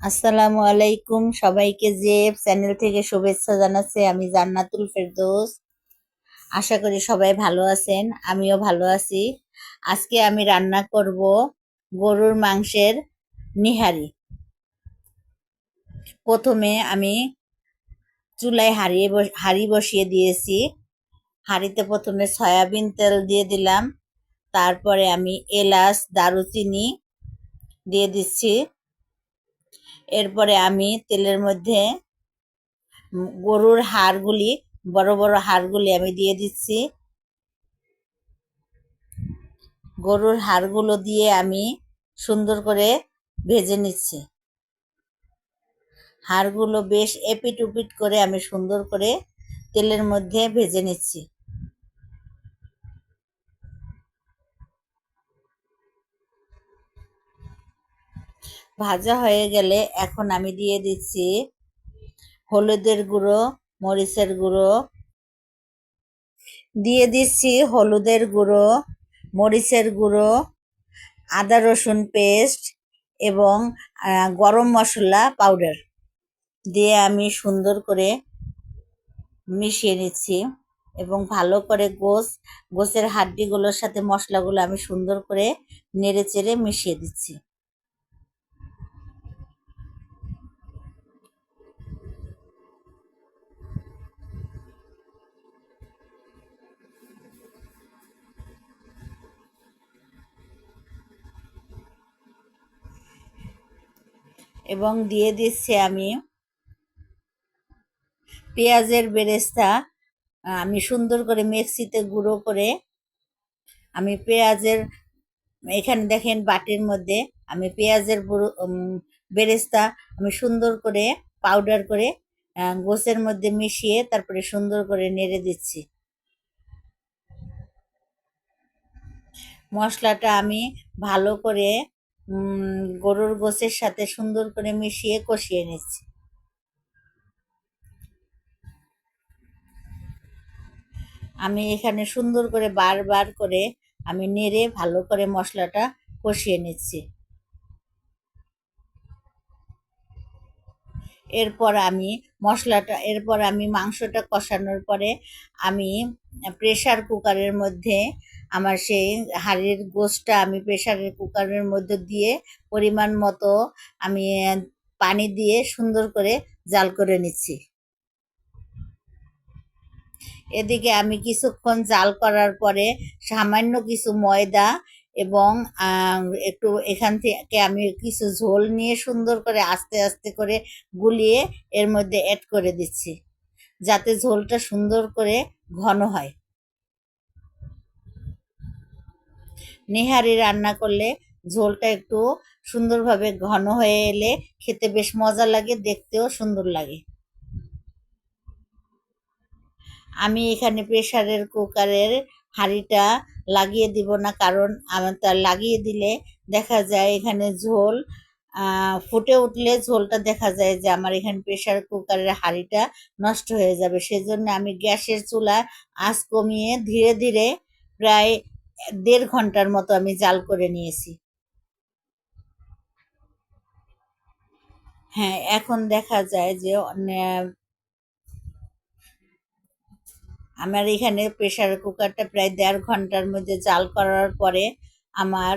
আসসালামু আলাইকুম সবাইকে যে চ্যানেল থেকে শুভেচ্ছা জানাচ্ছে, আমি জান্নাতুল ফেরদৌস। আশা করি সবাই ভালো আছেন, আমিও ভালো আছি। আজকে আমি রান্না করব গরুর মাংসের নিহারি। প্রথমে আমি চুলায় হারিয়ে হাঁড়ি বসিয়ে দিয়েছি। হাঁড়িতে প্রথমে সয়াবিন তেল দিয়ে দিলাম। তারপরে আমি এলাচ, দারুচিনি দিয়ে দিচ্ছি। এরপরে আমি তেলের মধ্যে গরুর হাড়গুলি, বড় বড় হাড়গুলি আমি দিয়ে দিচ্ছি। গরুর হাড়গুলো দিয়ে আমি সুন্দর করে ভেজে নিচ্ছি। হাড়গুলো বেশ এপিট উপিট করে আমি সুন্দর করে তেলের মধ্যে ভেজে নিচ্ছি। ভাজা হয়ে গেলে এখন আমি দিয়ে দিচ্ছি হলুদের গুঁড়ো, মরিচের গুঁড়ো। দিয়ে দিচ্ছি হলুদের গুঁড়ো, মরিচের গুঁড়ো, আদা রসুন পেস্ট এবং গরম মশলা পাউডার দিয়ে আমি সুন্দর করে মিশিয়ে নিচ্ছি এবং ভালো করে গোস, গোসের হাড্ডিগুলোর সাথে মশলাগুলো আমি সুন্দর করে নেড়ে চেড়ে মিশিয়ে দিচ্ছি। এবং দিয়ে দিচ্ছি আমি পেঁয়াজের বেরেস্তা। আমি সুন্দর করে মিক্সিতে গুঁড়ো করে আমি পেঁয়াজের, এখানে দেখেন বাটির মধ্যে আমি পেঁয়াজের বেরেস্তা আমি সুন্দর করে পাউডার করে গোছের মধ্যে মিশিয়ে তারপরে সুন্দর করে নেড়ে দিচ্ছি। মশলাটা আমি ভালো করে গরুর গোছের সাথে সুন্দর করে মিশিয়ে কষিয়ে নিচ্ছি। আমি এখানে সুন্দর করে বারবার করে আমি নেড়ে ভালো করে মশলাটা কষিয়ে নিচ্ছি। এরপর আমি মশলাটা, এরপর আমি মাংসটা কষানোর পরে আমি প্রেশার কুকারের মধ্যে আমার সেই হাড়ের গোশটা আমি প্রেসারের কুকারের মধ্যে দিয়ে পরিমাণ মতো আমি পানি দিয়ে সুন্দর করে জাল করে নিচ্ছি। এদিকে আমি কিছুক্ষণ জাল করার পরে সামান্য কিছু ময়দা এবং একটু এখান থেকে আমি কিছু ঝোল নিয়ে সুন্দর করে আস্তে আস্তে করে গুলিয়ে এর মধ্যে অ্যাড করে দিচ্ছি, যাতে ঝোলটা সুন্দর করে ঘন হয়। নেহারি রান্না করলে ঝোলটা একটু সুন্দরভাবে ঘন হয়ে এলে খেতে বেশ মজা লাগে, দেখতেও সুন্দর লাগে। আমি এখানে প্রেশারের কুকারের হাঁড়িটা লাগিয়ে দিব না, কারণ আমার তা লাগিয়ে দিলে দেখা যায় এখানে ঝোল ফুটে উঠলে ঝোলটা দেখা যায় যে আমার এখানে প্রেশার কুকারের হাঁড়িটা নষ্ট হয়ে যাবে। সেজন্য আমি গ্যাসের চুলা আঁচ কমিয়ে ধীরে ধীরে প্রায় দেড় ঘণ্টার মতো আমি জাল করে নিয়েছি। হ্যাঁ এখন দেখা যায় যে আমার এখানে প্রেশার কুকারটা প্রায় দেড় ঘণ্টার মধ্যে চাল করার পরে আমার